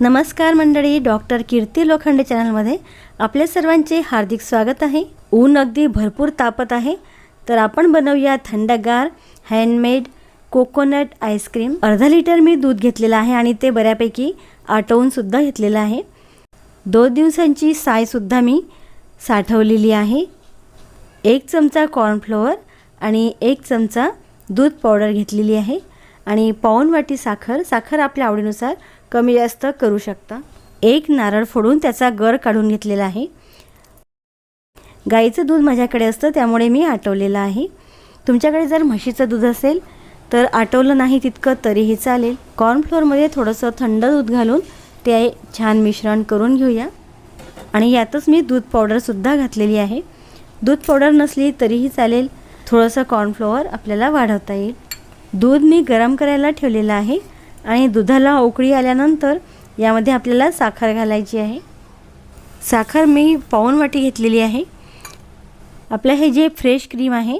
नमस्कार मंडळी डॉक्टर कीर्ती लोखंडे चॅनलमध्ये आपल्या सर्वांचे हार्दिक स्वागत आहे. ऊन अगदी भरपूर तापत आहे. तर आपण बनवूया थंडगार हँडमेड कोकोनट आईस्क्रीम अर्धा लिटर मी दूध घेतलेलं आहे आणि ते बऱ्यापैकी आटवूनसुद्धा घेतलेलं आहे. दोन दिवसांची सायसुद्धा मी साठवलेली आहे. एक चमचा कॉर्नफ्लोअर आणि एक चमचा दूध पावडर घेतलेली आहे. आणि पाऊण वाटी साखर. साखर आपल्या आवडीनुसार कमी जास्त करू शकता. एक नारळ फोडून त्याचा गर काढून घेतलेला आहे. गाईचं दूध माझ्याकडे असतं त्यामुळे मी आटवलेलं आहे. तुमच्याकडे जर म्हशीचं दूध असेल तर आटवलं नाही तितकं तरीही चालेल. कॉर्नफ्लोअरमध्ये थोडंसं थंड दूध घालून ते छान मिश्रण करून घेऊया. आणि यातच मी दूध पावडरसुद्धा घातलेली आहे. दूध पावडर नसली तरीही चालेल. थोडंसं कॉर्नफ्लोअर आपल्याला वाढवता येईल. दूध मी गरम करायला ठेवलेलं आहे. आणि दुधाला उकळी आल्यानंतर यामध्ये आपल्याला साखर घालायची आहे. साखर मी पाऊण वाटी घेतलेली आहे. आपलं हे जे फ्रेश क्रीम आहे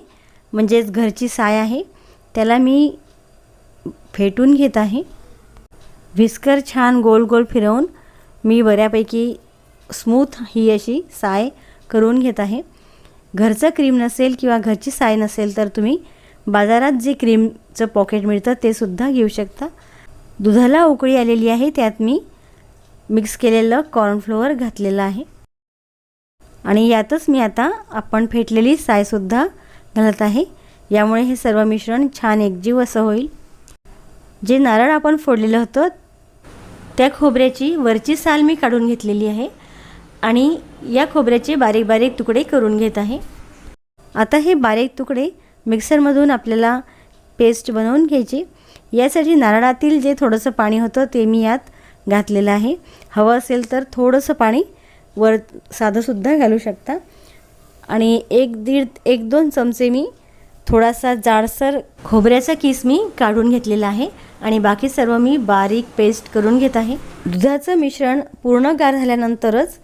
म्हणजेच घरची साय आहे त्याला मी फेटून घेत आहे. व्हिस्कर छान गोल गोल फिरवून मी बऱ्यापैकी स्मूथ ही अशी साय करून घेत आहे. घरचं क्रीम नसेल किंवा घरची साय नसेल तर तुम्ही बाजारात जे क्रीमचं पॉकेट मिळतं ते सुद्धा घेऊ शकता. दुधाला उकळी आलेली आहे त्यात मी मिक्स केलेलं कॉर्नफ्लोअर घातलेलं आहे. आणि यातच मी आता आपण फेटलेली सायसुद्धा घालत आहे. यामुळे हे सर्व मिश्रण छान एकजीव असं होईल. जे नारळ आपण फोडलेलं होतं त्या खोबऱ्याची वरची साल मी काढून घेतलेली आहे आणि या खोबऱ्याचे बारीक बारीक तुकडे करून घेत आहे. आता हे बारीक तुकडे मिक्सरमधून आपल्याला पेस्ट बनवून घ्यायची. यासाठी नारळातील जे थोडंसं पाणी होतं ते मी यात घातलेलं आहे. हवं असेल तर थोडंसं पाणी वर साधंसुद्धा घालू शकता. आणि एक दीड एक दोन चमचे मी थोडासा जाडसर खोबऱ्याचा किस मी काढून घेतलेला आहे. आणि बाकी सर्व मी बारीक पेस्ट करून घेत आहे. दुधाचं मिश्रण पूर्ण गार झाल्यानंतरच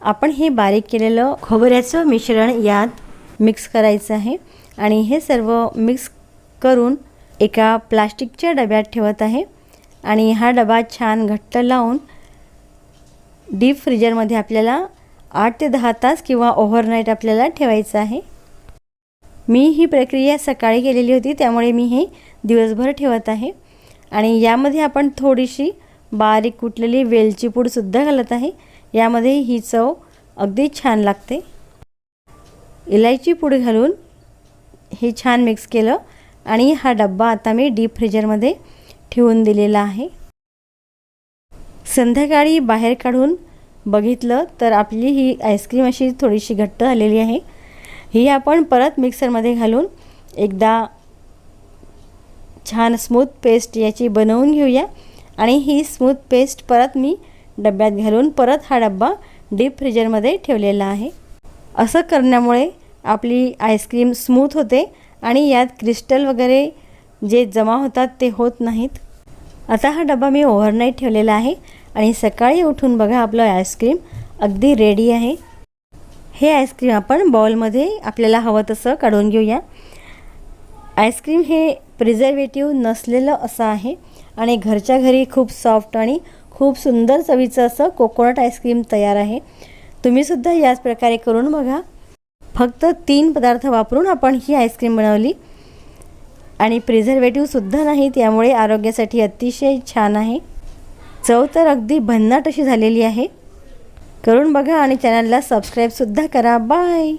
आपण हे बारीक केलेलं खोबऱ्याचं मिश्रण यात मिक्स करायचं आहे. आणि हे सर्व मिक्स करून एका प्लास्टिकच्या डब्यात ठेवत आहे आणि हा डबा छान घट्ट लावून डीप फ्रीजरमध्ये आपल्याला आठ ते दहा तास किंवा ओव्हरनाईट आपल्याला ठेवायचं आहे. मी ही प्रक्रिया सकाळी केलेली होती त्यामुळे मी हे दिवसभर ठेवत आहे. आणि यामध्ये आपण थोडीशी बारीक कुटलेली वेलची पूडसुद्धा घालत आहे. यामध्ये ही चव अगदी छान लागते. इलायची पूड घालून हे छान मिक्स केलं. आणि हा डब्बा आता मी डीप फ्रीजरमध्ये ठेवून दिलेला आहे. संध्याकाळी बाहेर काढून बघितलं तर आपली ही आईस्क्रीम अशी थोडीशी घट्ट झालेली आहे. ही आपण परत मिक्सरमध्ये घालून एकदा छान स्मूथ पेस्ट याची बनवून घेऊया. आणि ही स्मूथ पेस्ट परत मी डब्यात घालून परत हा डब्बा डीप फ्रीजरमध्ये ठेवलेला आहे. असं करण्यामुळे आपली आईस्क्रीम स्मूथ होते आणि यात क्रिस्टल वगैरे जे जमा होतात ते होत नाहीत. आता हा डबा मी ओव्हरनाईट ठेवलेला आहे आणि सकाळी उठून बघा आपलं आईस्क्रीम अगदी रेडी आहे. हे आईस्क्रीम आपण बॉलमध्ये आपल्याला हवं तसं काढून घेऊया. आईस्क्रीम हे प्रिझर्वेटिव्ह नसलेलं असं आहे आणि घरच्या घरी खूप सॉफ्ट आणि खूप सुंदर चवीचं असं कोकोनट आईस्क्रीम तयार आहे. तुम्हीसुद्धा याच प्रकारे करून बघा. फक्त तीन पदार्थ वापरून आपण ही आईस्क्रीम बनवली. आणि प्रिझर्वेटिव्हसुद्धा नाही त्यामुळे आरोग्यासाठी अतिशय छान आहे. चव तर अगदी भन्नाट अशी झालेली आहे. करून बघा आणि चॅनलला सबस्क्राईबसुद्धा करा. बाय